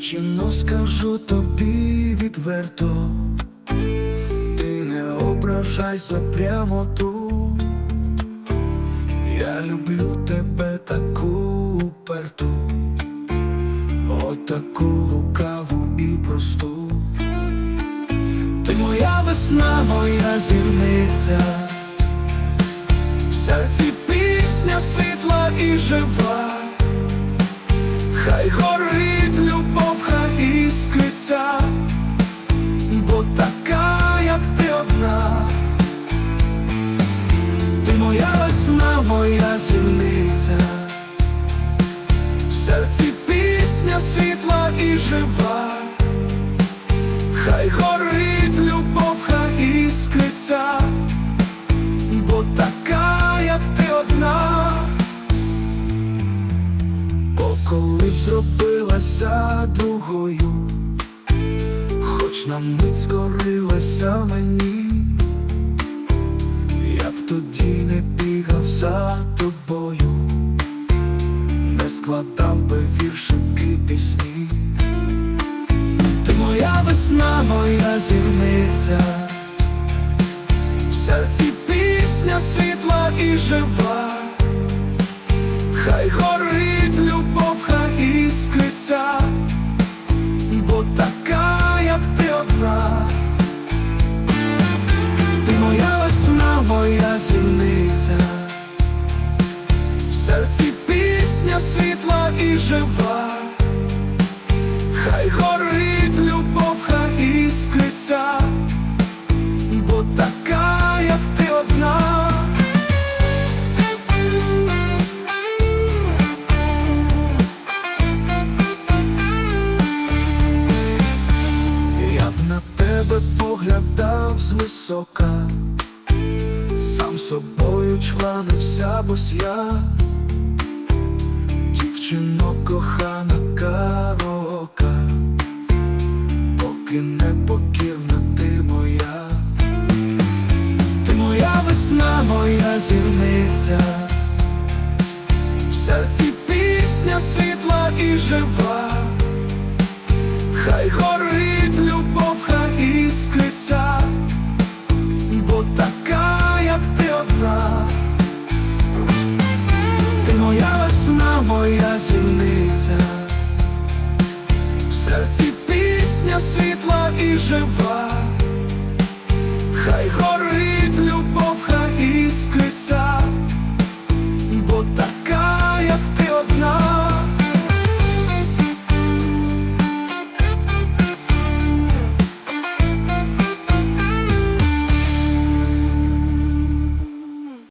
що скажу тобі відверто, ти не ображайся прямоту. Я люблю тебе таку уперту, отаку лукаву і просту. Ти моя весна, моя зірниця, в серці пісня світла і жива, хай горить іскриться, бо така, як ти одна. Ти моя весна, моя зірниця, в серці пісня світла і жива, хай горить любов, хай іскриться, бо така, як ти одна, бо коли б зробилася другою, хоч на мить скорилася мені. Я б тоді не бігав за тобою, не складав би віршики пісні. Ти моя весна, моя зірниця, в серці пісня світла і жива, хай горить тебе поглядав звисока, сам собою чванився, бось я, дівчино кохана карока, поки не покірна ти моя, ти моя весна, моя зірниця, в серці пісня світла і жива. Серці